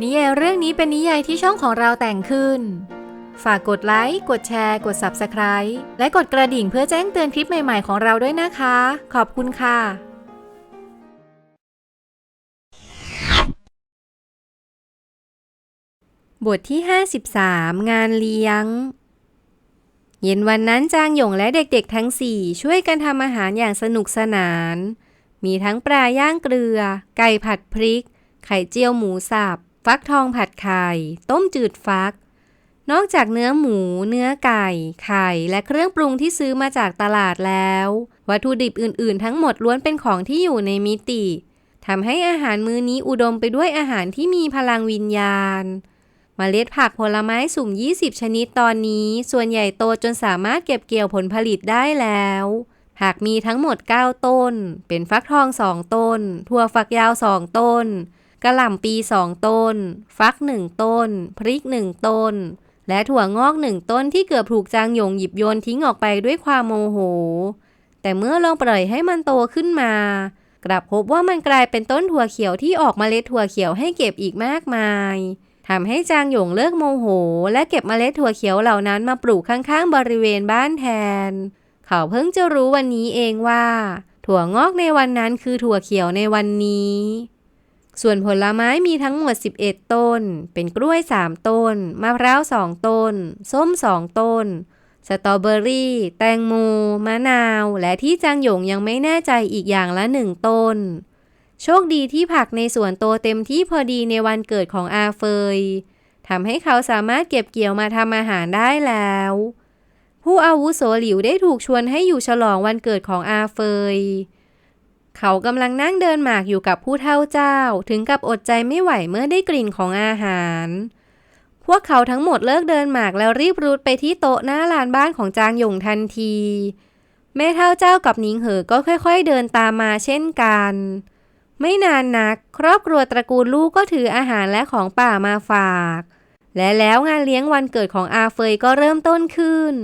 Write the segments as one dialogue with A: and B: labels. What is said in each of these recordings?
A: นิยายเรื่องนี้เป็นนิยายที่ช่องของเราแต่งขึ้น ฝากกดไลค์ กดแชร์ กด Subscribe และกดกระดิ่งเพื่อแจ้งเตือนคลิปใหม่ๆของเราด้วยนะคะ ขอบคุณค่ะบทที่ 53 งานเลี้ยง เย็นวันนั้นจางหยงและเด็กๆทั้งสี่ช่วยกันทำอาหารอย่างสนุกสนาน มีทั้งปลาย่างเกลือ ไก่ผัดพริก ไข่เจียวหมูสับ ฟักทองผัดไข่ ต้มจืดฟัก นอกจากเนื้อหมู เนื้อไก่ ไข่ และเครื่องปรุงที่ซื้อมาจากตลาดแล้ว วัตถุดิบอื่น ๆ ทั้งหมดล้วนเป็นของที่อยู่ในมิติทำให้อาหารมื้อนี้อุดมไปด้วยอาหารที่มีพลังวิญญาณเมล็ดผักผลไม้สุ่ม 20 ชนิดตอนนี้ ส่วนใหญ่โตจนสามารถเก็บเกี่ยวผลผลิตได้แล้ว ผักมีทั้งหมด 9 ต้น เป็นฟักทอง 2 ต้น ถั่วฝักยาว 2 ต้น กระหล่ำปี2ต้น ฟัก1ต้น พริก1ต้น และถั่วงอก1ต้นที่เกือบถูกจางหยงหยิบโยนทิ้งออกไปด้วยความโมโห แต่เมื่อลองปล่อยให้มันโตขึ้นมา กลับพบว่ามันกลายเป็นต้นถั่วเขียวที่ออกมเมล็ดถั่วเขียวให้เก็บอีกมากมายทำให้จางหยงเลิกโมโห และเก็บเมล็ดถั่วเขียวเหล่านั้นมาปลูกข้างๆบริเวณบ้านแทน เขาเพิ่งจะรู้วันนี้เองว่า ถั่วงอกในวันนั้นคือถั่วเขียวในวันนี้ ส่วนผลไม้มีทั้งหมด 11 ต้น เป็นกล้วย 3 ต้น มะพร้าว 2 ต้น ส้ม 2 ต้น สตรอเบอรี่ แตงโม มะนาว และที่จางหยงยังไม่แน่ใจอีกอย่างละหนึ่งต้น โชคดีที่ผักในสวนโตเต็มที่พอดีในวันเกิดของอาเฟยทำให้เขาสามารถเก็บเกี่ยวมาทำอาหารได้แล้ว ผู้อาวุโสหลิวได้ถูกชวนให้อยู่ฉลองวันเกิดของอาเฟย เขากำลังนั่งเดินหมากอยู่กับผู้เฒ่าเจ้า ถึงกับอดใจไม่ไหวเมื่อได้กลิ่นของอาหาร พวกเขาทั้งหมดเลิกเดินหมากแล้วรีบรุดไปที่โต๊ะหน้าลานบ้านของจางหยงทันที แม่เฒ่าเจ้ากับนิงเหอก็ค่อยๆเดินตามมาเช่นกัน ไม่นานนัก ครอบครัวตระกูลลูกก็ถืออาหารและของป่ามาฝาก และแล้วงานเลี้ยงวันเกิดของอาเฟยก็เริ่มต้นขึ้น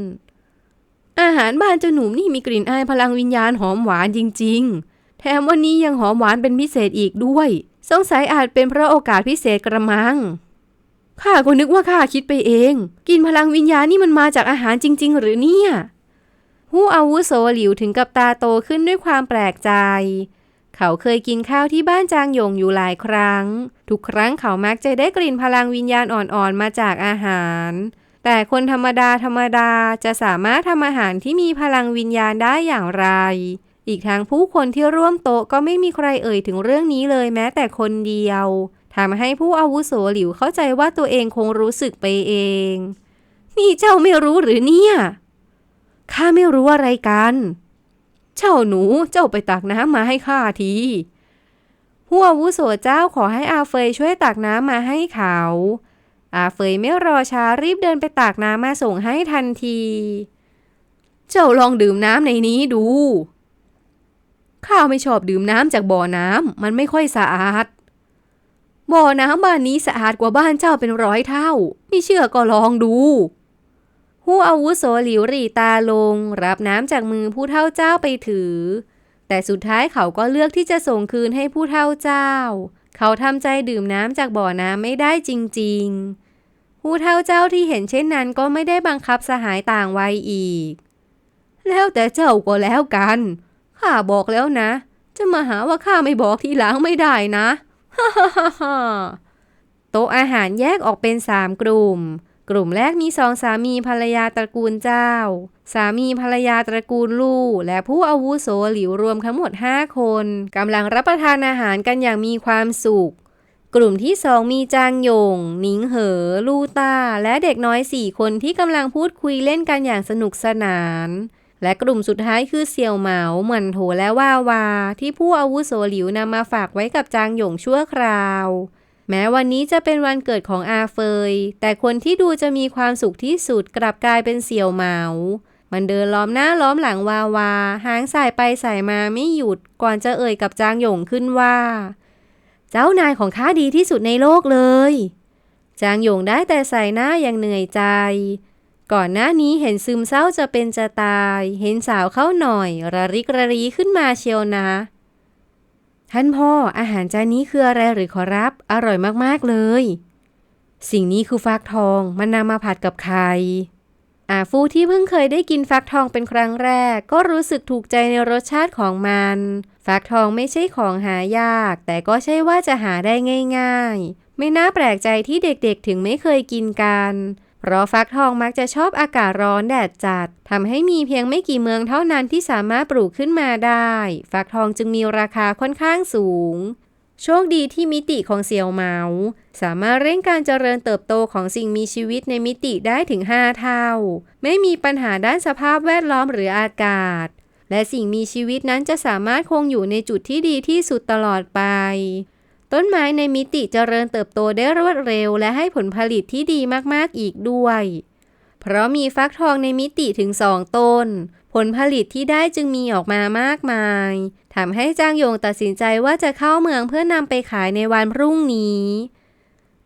A: อาหารบ้านเจ้าหนุ่มนี่มีกลิ่นอายพลังวิญญาณหอมหวานจริง ๆ แถมวันนี้ยังหอมหวานเป็นพิเศษอีกด้วย สงสัยอาจเป็นเพราะโอกาสพิเศษกระมัง ข้าก็นึกว่าข้าคิดไปเอง กินพลังวิญญาณนี่มันมาจากอาหารจริง ๆ หรือเนี่ยผู้อาวุโสหลิวถึงกับตาโตขึ้นด้วยความแปลกใจ เขาเคยกินข้าวที่บ้านจางหยงอยู่หลายครั้ง ทุกครั้งเขามักจะได้กลิ่นพลังวิญญาณอ่อนๆมาจากอาหาร แต่คนธรรมดาธรรมดาจะสามารถทำอาหารที่มีพลังวิญญาณได้อย่างไร อีกทั้งผู้คนที่ร่วมโต๊ะก็ไม่มีใครเอ่ยถึงเรื่องนี้เลยแม้แต่คนเดียวทำให้ผู้อาวุโสหลิวเข้าใจว่าตัวเองคงรู้สึกไปเอง นี่เจ้าไม่รู้หรือเนี่ย ข้าไม่รู้อะไรกัน เจ้าหนูเจ้าไปตักน้ำมาให้ข้าที ผู้อาวุโสเจ้าขอให้อาเฟยช่วยตักน้ำมาให้เขา อาเฟยไม่รอช้ารีบเดินไปตักน้ำมาส่งให้ทันที เจ้าลองดื่มน้ำในนี้ดู ข้าไม่ชอบดื่มน้ำจากบ่อน้ำมันไม่ค่อยสะอาด บ่อน้ำบ้านนี้สะอาดกว่าบ้านเจ้าเป็นร้อยเท่า ไม่เชื่อก็ลองดูผู้อาวุโสหลิวรีตาลง รับน้ำจากมือผู้เฒ่าเจ้าไปถือ แต่สุดท้ายเขาก็เลือกที่จะส่งคืนให้ผู้เฒ่าเจ้า เขาทำใจดื่มน้ำจากบ่อน้ำไม่ได้จริง ๆ ผู้เฒ่าเจ้าที่เห็นเช่นนั้นก็ไม่ได้บังคับสหายต่างวัยอีก แล้วแต่เจ้าก็แล้วกัน ข้าบอกแล้วนะ จะมาหาว่าข้าไม่บอกทีหลังไม่ได้นะฮ่าฮ่าฮ่าฮ่าโต๊ะอาหารแยกออกเป็นสามกลุ่ม กลุ่มแรกมีสองสามีภรรยาตระกูลเจ้า สามีภรรยาตระกูลลู่และผู้อาวุโสหลิวรวมทั้งหมด 5 คนกำลังรับประทานอาหารกันอย่างมีความสุข กลุ่มที่สองมีจางหยงหนิงเหอ ลู่ต้า และเด็กน้อยสี่คนที่กำลังพูดคุยเล่นกันอย่างสนุกสนาน และกลุ่มสุดท้ายคือเสี่ยวเหมาหมันโถและว่าวา ที่ผู้อาวุโสหลิวนำมาฝากไว้กับจางหยงชั่วคราว แม้วันนี้จะเป็นวันเกิดของอาเฟย แต่คนที่ดูจะมีความสุขที่สุดกลับกลายเป็นเสี่ยวเหมามันเดินล้อมหน้าล้อมหลังวาวา หางสายไปสายมาไม่หยุด ก่อนจะเอ่ยกับจางหยงขึ้นว่า เจ้านายของข้าดีที่สุดในโลกเลย จางหยงได้แต่ใส่หน้าอย่างเหนื่อยใจ ก่อนหน้านี้เห็นซึมเศร้าจะเป็นจะตาย เห็นสาวเข้าหน่อย ระริกระรีขึ้นมาเชียวนะ ท่านพ่ออาหารจานนี้คืออะไรหรือขอรับ อร่อยมากๆเลย สิ่งนี้คือฟักทองมันนำมาผัดกับไข่อาฟูที่เพิ่งเคยได้กินฟักทองเป็นครั้งแรก ก็รู้สึกถูกใจในรสชาติของมัน ฟักทองไม่ใช่ของหายาก แต่ก็ใช่ว่าจะหาได้ง่าย ๆ ไม่น่าแปลกใจที่เด็กๆถึงไม่เคยกินกัน เพราะฟักทองมักจะชอบอากาศร้อนแดดจัดทำให้มีเพียงไม่กี่เมืองเท่านั้นที่สามารถปลูกขึ้นมาได้ ฟักทองจึงมีราคาค่อนข้างสูง โชคดีที่มิติของเสี่ยวเหมา สามารถเร่งการเจริญเติบโตของสิ่งมีชีวิตในมิติได้ถึง 5 เท่า ไม่มีปัญหาด้านสภาพแวดล้อมหรืออากาศ และสิ่งมีชีวิตนั้นจะสามารถคงอยู่ในจุดที่ดีที่สุดตลอดไป ต้นไม้ในมิติเจริญเติบโตได้รวดเร็วและให้ผลผลิตที่ดีมากๆอีกด้วย เพราะมีฟักทองในมิติถึงสองต้น ผลผลิตที่ได้จึงมีออกมามากมายทำให้จางยงตัดสินใจว่าจะเข้าเมืองเพื่อนำไปขายในวันพรุ่งนี้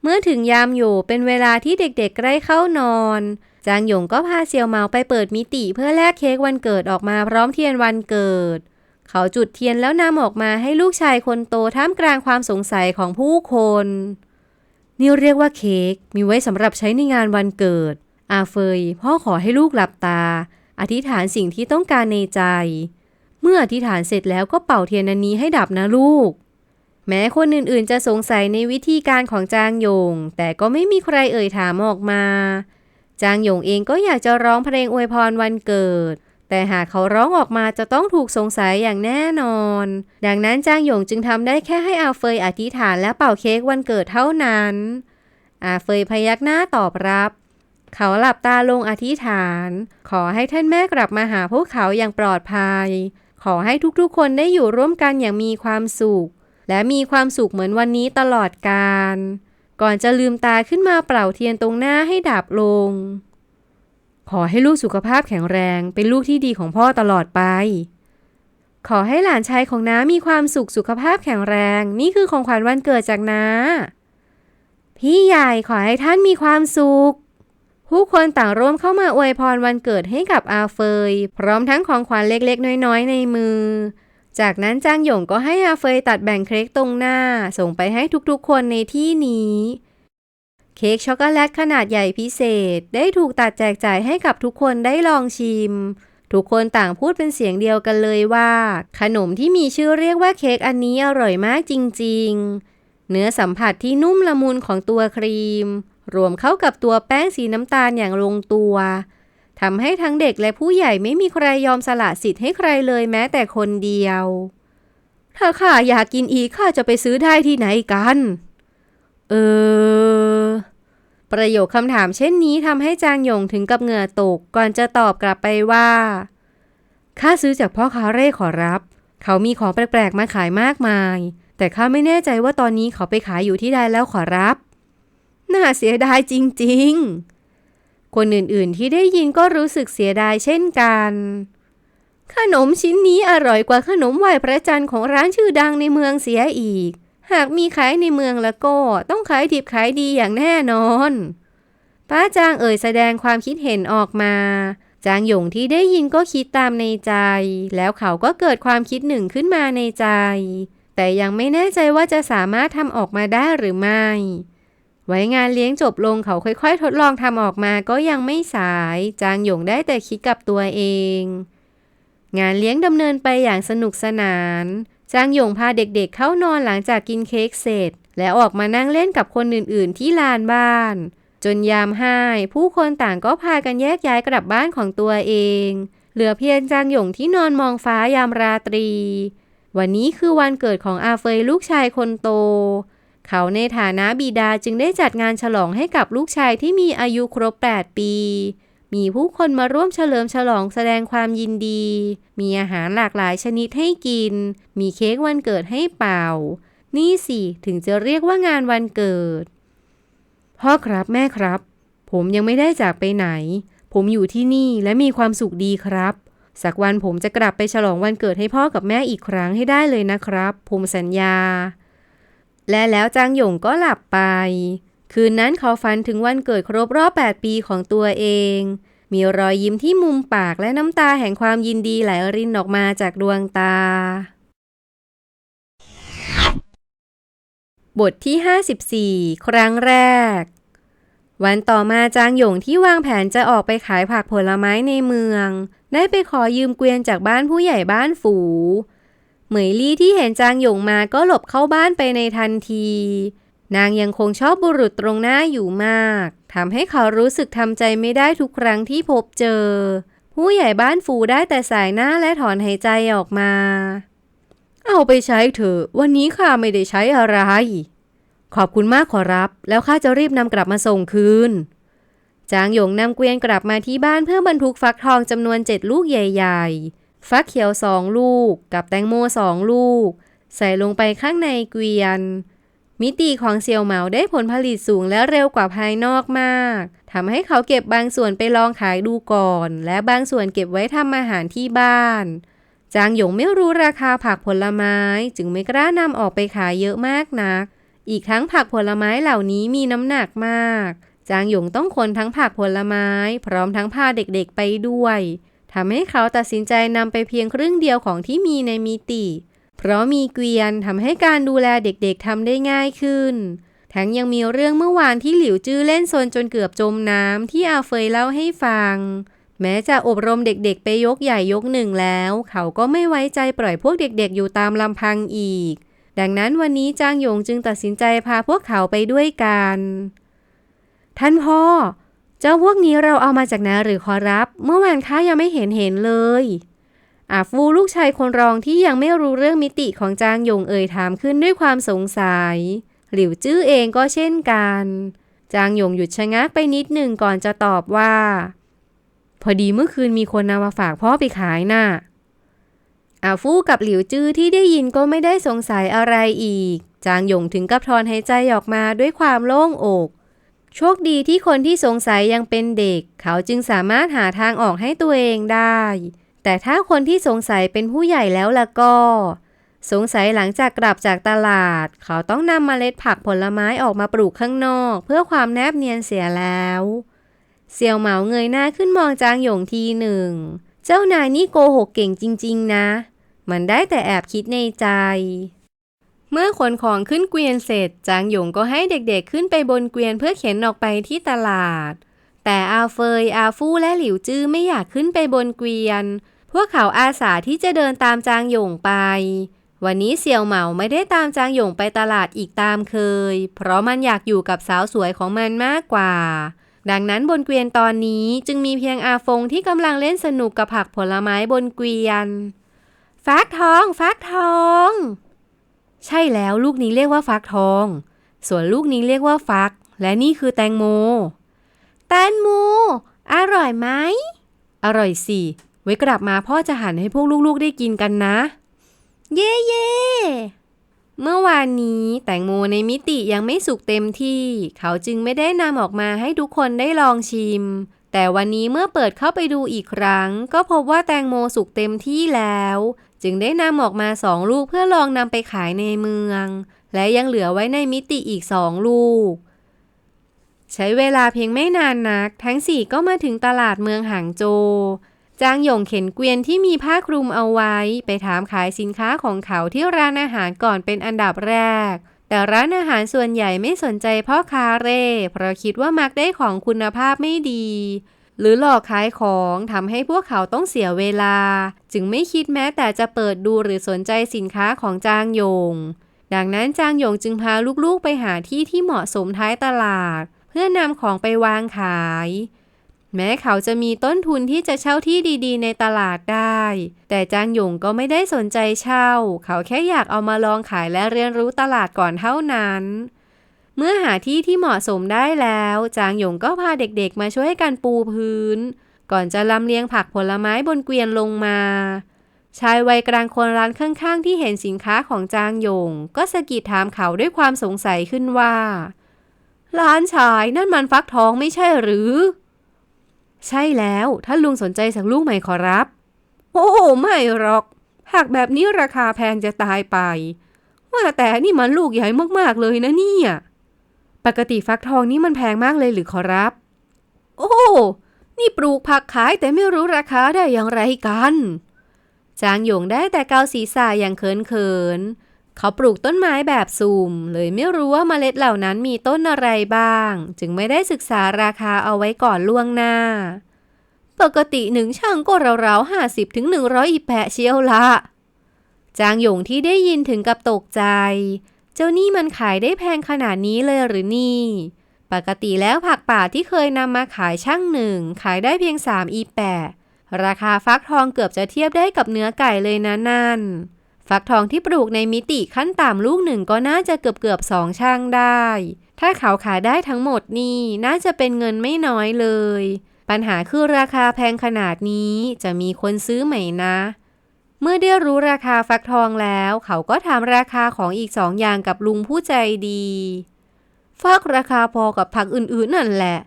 A: เมื่อถึงยามโยเป็นเวลาที่เด็กๆใกล้เข้านอน จางหยงก็พาเซียวเหมาไปเปิดมิติเพื่อแลกเค้กวันเกิดออกมาพร้อมเทียนวันเกิด เขาจุดเทียนแล้วนำออกมาให้ลูกชายคนโตท่ามกลางความสงสัยของผู้คน นี่เรียกว่าเค้กมีไว้สำหรับใช้ในงานวันเกิด อาเฟยพ่อขอให้ลูกหลับตา อธิษฐานสิ่งที่ต้องการในใจ เมื่ออธิษฐานเสร็จแล้วก็เป่าเทียนอันนี้ให้ดับนะลูก แม้คนอื่นๆ จะสงสัยในวิธีการของจางหยง แต่ก็ไม่มีใครเอ่ยถามออกมา จางหยงเองก็อยากจะร้องเพลงอวยพรวันเกิด แต่หากเขาร้องออกมาจะต้องถูกสงสัยอย่างแน่นอน ดังนั้นจางหยงจึงทำได้แค่ให้อาเฟยอธิษฐานและเป่าเค้กวันเกิดเท่านั้น อาเฟยพยักหน้าตอบรับ เขาหลับตาลงอธิษฐาน ขอให้ท่านแม่กลับมาหาพวกเขาอย่างปลอดภัย ขอให้ทุกๆคนได้อยู่ร่วมกันอย่างมีความสุข และมีความสุขเหมือนวันนี้ตลอดกาลก่อนจะลืมตาขึ้นมาเป่าเทียนตรงหน้าให้ดับลง ขอให้ลูกสุขภาพแข็งแรง เป็นลูกที่ดีของพ่อตลอดไป ขอให้หลานชายของน้ามีความสุขสุขภาพแข็งแรง นี่คือของขวัญวันเกิดจากน้า พี่ใหญ่ขอให้ท่านมีความสุข ผู้คนต่างร่วมเข้ามาอวยพรวันเกิดให้กับอาเฟย พร้อมทั้งของขวัญเล็กๆ น้อยๆ ในมือ จากนั้นจางหยงก็ให้อาเฟยตัดแบ่งเค้กตรงหน้า ส่งไปให้ทุกๆ คนในที่นี้ เค้กช็อกโกแลตขนาดใหญ่พิเศษ ได้ถูกตัดแจกจ่ายให้กับทุกคนได้ลองชิม ทุกคนต่างพูดเป็นเสียงเดียวกันเลยว่า ขนมที่มีชื่อเรียกว่าเค้กอันนี้อร่อยมากจริง ๆ เนื้อสัมผัสที่นุ่มละมุนของตัวครีม รวมเข้ากับตัวแป้งสีน้ำตาลอย่างลงตัวทำให้ทั้งเด็กและผู้ใหญ่ไม่มีใครยอมสละสิทธิ์ให้ใครเลยแม้แต่คนเดียว ถ้าข้าอยากกินอีกข้าจะไปซื้อได้ที่ไหนกัน เออ ประโยคคำถามเช่นนี้ทำให้จางหยงถึงกับเหงื่อตก ก่อนจะตอบกลับไปว่า ข้าซื้อจากพ่อค้าเร่ขอรับ เขามีของแปลกๆมาขายมากมาย แต่ข้าไม่แน่ใจว่าตอนนี้เขาไปขายอยู่ที่ใดแล้วขอรับ น่าเสียดายจริง ๆ คนอื่นๆที่ได้ยินก็รู้สึกเสียดายเช่นกัน ขนมชิ้นนี้อร่อยกว่าขนมไหว้พระจันทร์ของร้านชื่อดังในเมืองเสียอีก หากมีขายในเมืองแล้วก็ต้องขายดิบขายดีอย่างแน่นอน ป้าจางเอ่ยแสดงความคิดเห็นออกมา จางหยงที่ได้ยินก็คิดตามในใจ แล้วเขาก็เกิดความคิดหนึ่งขึ้นมาในใจ แต่ยังไม่แน่ใจว่าจะสามารถทำออกมาได้หรือไม่ ไว้งานเลี้ยงจบลงเขาค่อยๆ ทดลองทำออกมาก็ยังไม่สาย จางหยงได้แต่คิดกับตัวเอง งานเลี้ยงดำเนินไปอย่างสนุกสนาน จางหยงพาเด็กๆเข้านอนหลังจากกินเค้กเสร็จ และออกมานั่งเล่นกับคนอื่นๆที่ลานบ้าน จนยามห้ายผู้คนต่างก็พากันแยกย้ายกลับบ้านของตัวเอง เหลือเพียงจางหยงที่นอนมองฟ้ายามราตรี วันนี้คือวันเกิดของอาเฟยลูกชายคนโต เขาในฐานะบิดาจึงได้จัดงานฉลองให้กับลูกชายที่มีอายุครบ 8 ปี มีผู้คนมาร่วมเฉลิมฉลองแสดงความยินดี มีอาหารหลากหลายชนิดให้กิน มีเค้กวันเกิดให้เป่า นี่สิถึงจะเรียกว่างานวันเกิด พ่อครับแม่ครับ ผมยังไม่ได้จากไปไหน ผมอยู่ที่นี่และมีความสุขดีครับ สักวันผมจะกลับไปฉลองวันเกิดให้พ่อกับแม่อีกครั้งให้ได้เลยนะครับ ผมสัญญา และแล้วจางหยงก็หลับไป คืนนั้นเขาฝันถึงวันเกิดครบรอบ 8 ปีของตัวเอง มีรอยยิ้มที่มุมปากและน้ำตาแห่งความยินดีไหลรินออกมาจากดวงตา บทที่ 54 ครั้งแรก วันต่อมาจางหยงที่วางแผนจะออกไปขายผักผลไม้ในเมือง ได้ไปขอยืมเกวียนจากบ้านผู้ใหญ่บ้านฝูเหมยลี่ที่เห็นจางหยงมาก็หลบเข้าบ้านไปในทันที นางยังคงชอบบุรุษตรงหน้าอยู่มากทำให้เขารู้สึกทำใจไม่ได้ทุกครั้งที่พบเจอ ผู้ใหญ่บ้านฝูได้แต่สายหน้าและถอนหายใจออกมา เอาไปใช้เถอะ วันนี้ข้าไม่ได้ใช้อะไร ขอบคุณมากขอรับ แล้วข้าจะรีบนำกลับมาส่งคืนจางหยงนำเกวียนกลับมาที่บ้านเพื่อบรรทุกฟักทองจำนวนเจ็ดลูกใหญ่ๆ ฟักเขียวสองลูกกับแตงโมสองลูก ใส่ลงไปข้างในเกวียน มิติของเซียวเหมาได้ผลผลิตสูงและเร็วกว่าภายนอกมากทำให้เขาเก็บบางส่วนไปลองขายดูก่อน และบางส่วนเก็บไว้ทำอาหารที่บ้าน จางหยงไม่รู้ราคาผักผลไม้จึงไม่กล้านำออกไปขายเยอะมากนัก อีกทั้งผักผลไม้เหล่านี้มีน้ำหนักมาก จางหยงต้องขนทั้งผักผลไม้ พร้อมทั้งพาเด็กๆไปด้วยทำให้เขาตัดสินใจนำไปเพียงครึ่งเดียวของที่มีในมิติ เพราะมีเกวียนทำให้การดูแลเด็กๆทำได้ง่ายขึ้นทั้งยังมีเรื่องเมื่อวานที่หลิวจื้อเล่นโซนจนเกือบจมน้ำที่อาเฟยเล่าให้ฟัง แม้จะอบรมเด็กๆ ไปยกใหญ่ยกหนึ่งแล้ว เขาก็ไม่ไว้ใจปล่อยพวกเด็กๆ อยู่ตามลำพังอีก ดังนั้นวันนี้จางหยงจึงตัดสินใจพาพวกเขาไปด้วยกัน ท่านพ่อ เจ้าพวกนี้เราเอามาจากไหนหรือขอรับ เมื่อวานข้ายังไม่เห็นเห็นเลย อาฟูลูกชายคนรองที่ยังไม่รู้เรื่องมิติของจางหยงเอ่ยถามขึ้นด้วยความสงสัย หลิวจื้อเองก็เช่นกัน จางหยงหยุดชะงักไปนิดหนึ่งก่อนจะตอบว่า พอดีเมื่อคืนมีคนนำมาฝากพ่อไปขายน่ะอาฟู่กับหลิวจื้อที่ได้ยินก็ไม่ได้สงสัยอะไรอีก จางหยงถึงกับถอนหายใจออกมาด้วยความโล่งอก โชคดีที่คนที่สงสัยยังเป็นเด็ก เขาจึงสามารถหาทางออกให้ตัวเองได้ แต่ถ้าคนที่สงสัยเป็นผู้ใหญ่แล้วล่ะก็ สงสัยหลังจากกลับจากตลาด เขาต้องนำเมล็ดผักผลไม้ออกมาปลูกข้างนอก เพื่อความแนบเนียนเสียแล้ว เสี่ยวเหมาเงยหน้าขึ้นมองจางหยงทีหนึ่ง เจ้านายนี่โกหกเก่งจริง ๆ นะ มันได้แต่แอบคิดในใจเมื่อขนของขึ้นเกวียนเสร็จ จางหยงก็ให้เด็กๆขึ้นไปบนเกวียนเพื่อเข็นออกไปที่ตลาด แต่อาเฟยอาฟู่และหลิวจื้อไม่อยากขึ้นไปบนเกวียน พวกเขาอาสาที่จะเดินตามจางหยงไป วันนี้เสี่ยวเหมาไม่ได้ตามจางหยงไปตลาดอีกตามเคย เพราะมันอยากอยู่กับสาวสวยของมันมากกว่า ดังนั้นบนเกวียนตอนนี้จึงมีเพียงอาฟงที่กำลังเล่นสนุกกับผักผลไม้บนเกวียน ฟักทองฟักทอง ใช่แล้วลูกนี้เรียกว่าฟักทอง ส่วนลูกนี้เรียกว่าฟัก และนี่คือแตงโม แตงโม อร่อยไหม อร่อยสิ ไว้กลับมาพ่อจะหั่นให้พวกลูกๆได้กินกันนะ เย่เย่เมื่อวานนี้แตงโมในมิติยังไม่สุกเต็มที่ เขาจึงไม่ได้นำออกมาให้ทุกคนได้ลองชิม แต่วันนี้เมื่อเปิดเข้าไปดูอีกครั้ง ก็พบว่าแตงโมสุกเต็มที่แล้ว จึงได้นำออกมาสองลูกเพื่อลองนำไปขายในเมือง และยังเหลือไว้ในมิติอีกสองลูก ใช้เวลาเพียงไม่นานนัก ทั้งสี่ก็มาถึงตลาดเมืองหางโจว จางหยงเข็นเกวียนที่มีผ้าคลุมเอาไว้ ไปถามขายสินค้าของเขาที่ร้านอาหารก่อนเป็นอันดับแรก แต่ร้านอาหารส่วนใหญ่ไม่สนใจพ่อค้าเร่ เพราะคิดว่ามักได้ของคุณภาพไม่ดี หรือหลอกขายของทำให้พวกเขาต้องเสียเวลา จึงไม่คิดแม้แต่จะเปิดดูหรือสนใจสินค้าของจางหยง ดังนั้นจางหยงจึงพาลูกๆไปหาที่ที่เหมาะสมท้ายตลาด เพื่อนำของไปวางขาย แม้เขาจะมีต้นทุนที่จะเช่าที่ดีๆ ในตลาดได้ แต่จางหยงก็ไม่ได้สนใจเช่า เขาแค่อยากเอามาลองขายและเรียนรู้ตลาดก่อนเท่านั้น เมื่อหาที่ที่เหมาะสมได้แล้ว จางหยงก็พาเด็กๆ มาช่วยกันปูพื้น ก่อนจะลำเลียงผักผลไม้บนเกวียนลงมา ชายวัยกลางคนร้านข้างๆ ที่เห็นสินค้าของจางหยง ก็สะกิดถามเขาด้วยความสงสัยขึ้นว่า ร้านชายนั่นมันฟักทองไม่ใช่หรือ ใช่แล้วท่านลุงสนใจสักลูกไหมขอรับ โอ้ไม่หรอกผักแบบนี้ราคาแพงจะตายไป ว่าแต่นี่มันลูกใหญ่มากๆเลยนะเนี่ย ปกติฟักทองนี่มันแพงมากเลยหรือขอรับ โอ้ นี่ปลูกผักขายแต่ไม่รู้ราคาได้อย่างไรกัน จางหยงได้แต่เกาศีรษะอย่างเขินเขิน เขาปลูกต้นไม้แบบสุ่มเลยไม่รู้ว่าเมล็ดเหล่านั้นมีต้นอะไรบ้าง จึงไม่ได้ศึกษาราคาเอาไว้ก่อนล่วงหน้า ปกติหนึ่งช่างก็ราวๆห้าสิบถึงหนึ่งร้อยอีแปะเชียวละ จางหยงที่ได้ยินถึงกับตกใจ เจ้านี่มันขายได้แพงขนาดนี้เลยหรือนี่ ปกติแล้วผักป่าที่เคยนำมาขายช่างหนึ่งขายได้เพียง3อีแปะราคาฟักทองเกือบจะเทียบได้กับเนื้อไก่เลยนะนั่น ฟักทองที่ปลูกในมิติขั้นต่ำลูกหนึ่งก็น่าจะเกือบเกือบสองช่างได้ ถ้าเขาขายได้ทั้งหมดนี่น่าจะเป็นเงินไม่น้อยเลย ปัญหาคือราคาแพงขนาดนี้จะมีคนซื้อไหมนะ เมื่อได้รู้ราคาฟักทองแล้ว เขาก็ถามราคาของอีกสองอย่างกับลุงผู้ใจดีฟักราคาพอกับผักอื่นๆนั่นแหละ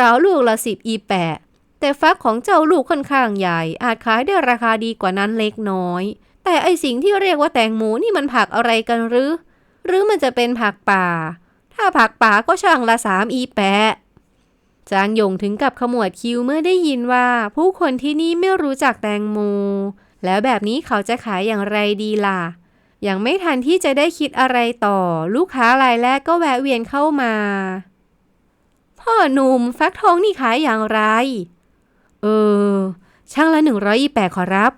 A: ราวๆลูกละสิบอีแปะแต่ฟักของเจ้าลูกค่อนข้างใหญ่ อาจขายได้ราคาดีกว่านั้นเล็กน้อย แต่ไอสิ่งที่เรียกว่าแตงโมนี่มันผักอะไรกันหรือ หรือมันจะเป็นผักป่า ถ้าผักป่าก็ช่างละสามอีแปะ จางยงถึงกับขมวดคิ้วเมื่อได้ยินว่า ผู้คนที่นี่ไม่รู้จักแตงโมแล้วแบบนี้เขาจะขายอย่างไรดีล่ะ ยังไม่ทันที่จะได้คิดอะไรต่อ ลูกค้ารายแรกก็แวะเวียนเข้ามา พ่อหนุ่มฟักทองนี่ขายอย่างไร เออ ช่างละหนึ่งร้อยอีแปดขอรับ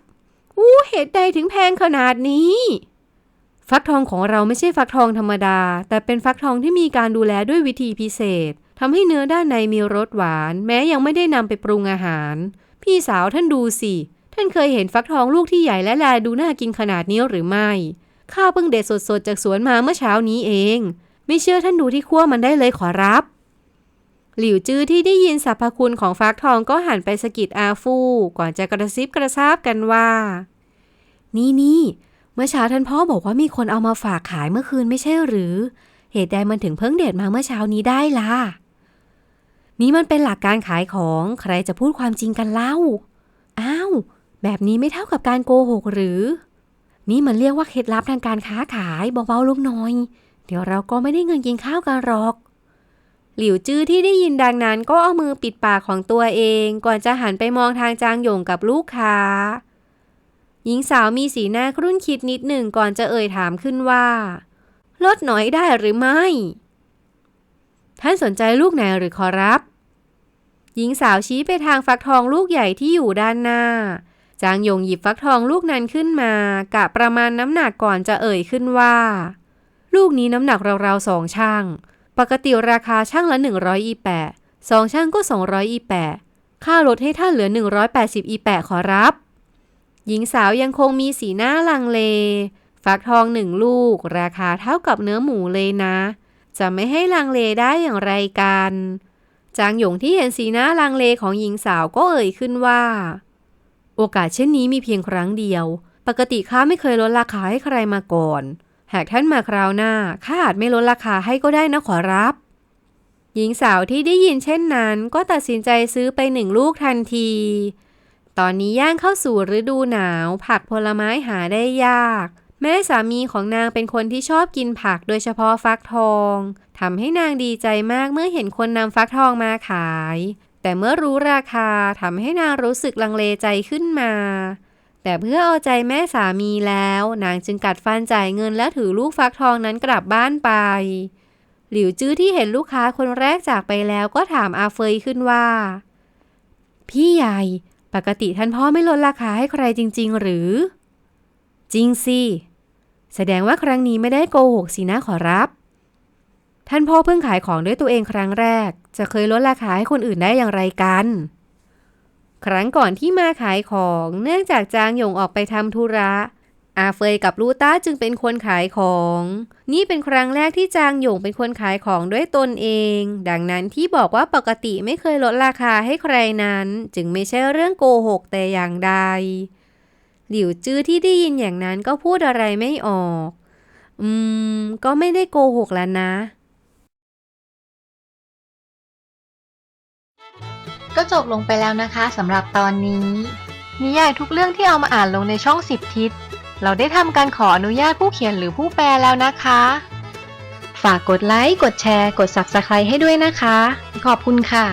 A: อู้เหตุใดถึงแพงขนาดนี้ ฟักทองของเราไม่ใช่ฟักทองธรรมดา แต่เป็นฟักทองที่มีการดูแลด้วยวิธีพิเศษทำให้เนื้อด้านในมีรสหวาน แม้ยังไม่ได้นำไปปรุงอาหาร พี่สาวท่านดูสิ ท่านเคยเห็นฟักทองลูกที่ใหญ่และแลดูน่ากินขนาดนี้หรือไม่ข้าเพิ่งเด็ดสดๆจากสวนมาเมื่อเช้านี้เอง ไม่เชื่อท่านดูที่ขั้วมันได้เลยขอรับ หลิวจื้อที่ได้ยินสรรพคุณของฟักทองก็หันไปสะกิดอาฟู่ก่อนจะกระซิบกระซาบกันว่า นี่นี่เมื่อเช้าท่านพ่อบอกว่ามีคนเอามาฝากขายเมื่อคืนไม่ใช่หรือ เหตุใดมันถึงเพิ่งเด็ดมาเมื่อเช้านี้ได้ล่ะ นี่มันเป็นหลักการขายของใครจะพูดความจริงกันเล่า อ้าว แบบนี้ไม่เท่ากับการโกหกหรือ นี่มันเรียกว่าเคล็ดลับทางการค้าขายเบาๆลูกน้อย เดี๋ยวเราก็ไม่ได้เงินกินข้าวกันหรอก หลิวจื้อที่ได้ยินดังนั้นก็เอามือปิดปากของตัวเอง ก่อนจะหันไปมองทางจางหยงกับลูกค้า หญิงสาวมีสีหน้าครุ่นคิดนิดหนึ่งก่อนจะเอ่ยถามขึ้นว่า ลดหน่อยได้หรือไม่ ท่านสนใจลูกไหนหรือขอรับ หญิงสาวชี้ไปทางฟักทองลูกใหญ่ที่อยู่ด้านหน้า จางหยงหยิบฟักทองลูกนั้นขึ้นมากะประมาณน้ำหนักก่อนจะเอ่ยขึ้นว่า ลูกนี้น้ำหนักราวๆสองช่าง ปกติราคาช่างละ 100อีแปะสองช่างก็200อีแปะค่าลดให้ท่านเหลือ 180อีแปะขอรับ หญิงสาวยังคงมีสีหน้าลังเล ฟักทองหนึ่งลูก ราคาเท่ากับเนื้อหมูเลยนะ จะไม่ให้ลังเลได้อย่างไรกันจางหยงที่เห็นสีหน้าลังเลของหญิงสาวก็เอ่ยขึ้นว่า โอกาสเช่นนี้มีเพียงครั้งเดียว ปกติข้าไม่เคยลดราคาให้ใครมาก่อน หากท่านมาคราวหน้าข้าอาจไม่ลดราคาให้ก็ได้นะขอรับ หญิงสาวที่ได้ยินเช่นนั้น ก็ตัดสินใจซื้อไปหนึ่งลูกทันที ตอนนี้ย่างเข้าสู่ฤดูหนาว ผักผลไม้หาได้ยาก แม่สามีของนางเป็นคนที่ชอบกินผักโดยเฉพาะฟักทองทำให้นางดีใจมากเมื่อเห็นคนนำฟักทองมาขาย แต่เมื่อรู้ราคาทำให้นางรู้สึกลังเลใจขึ้นมา แต่เพื่อเอาใจแม่สามีแล้ว นางจึงกัดฟันจ่ายเงินและถือลูกฟักทองนั้นกลับบ้านไป หลิวจื้อที่เห็นลูกค้าคนแรกจากไปแล้วก็ถามอาเฟยขึ้นว่า พี่ใหญ่ ปกติท่านพ่อไม่ลดราคาให้ใครจริง ๆ หรือ จริงสิ แสดงว่าครั้งนี้ไม่ได้โกหกสินะขอรับ ท่านพ่อเพิ่งขายของด้วยตัวเองครั้งแรก จะเคยลดราคาให้คนอื่นได้อย่างไรกัน ครั้งก่อนที่มาขายของเนื่องจากจางหยงออกไปทำธุระอาเฟยกับลูต้าจึงเป็นคนขายของ นี่เป็นครั้งแรกที่จางหยงเป็นคนขายของด้วยตนเอง ดังนั้นที่บอกว่าปกติไม่เคยลดราคาให้ใครนั้น จึงไม่ใช่เรื่องโกหกแต่อย่างใด หลิวจื้อที่ได้ยินอย่างนั้นก็พูดอะไรไม่ออก อืม ก็ไม่ได้โกหกแล้วนะ
B: ก็จบลงไปแล้วนะคะสำหรับตอนนี้ นิยายทุกเรื่องที่เอามาอ่านลงในช่องสิบทิศ เราได้ทำการขออนุญาตผู้เขียนหรือผู้แปลแล้วนะคะ ฝากกดไลค์ กดแชร์ กด Subscribe ให้ด้วยนะคะ ขอบคุณค่ะ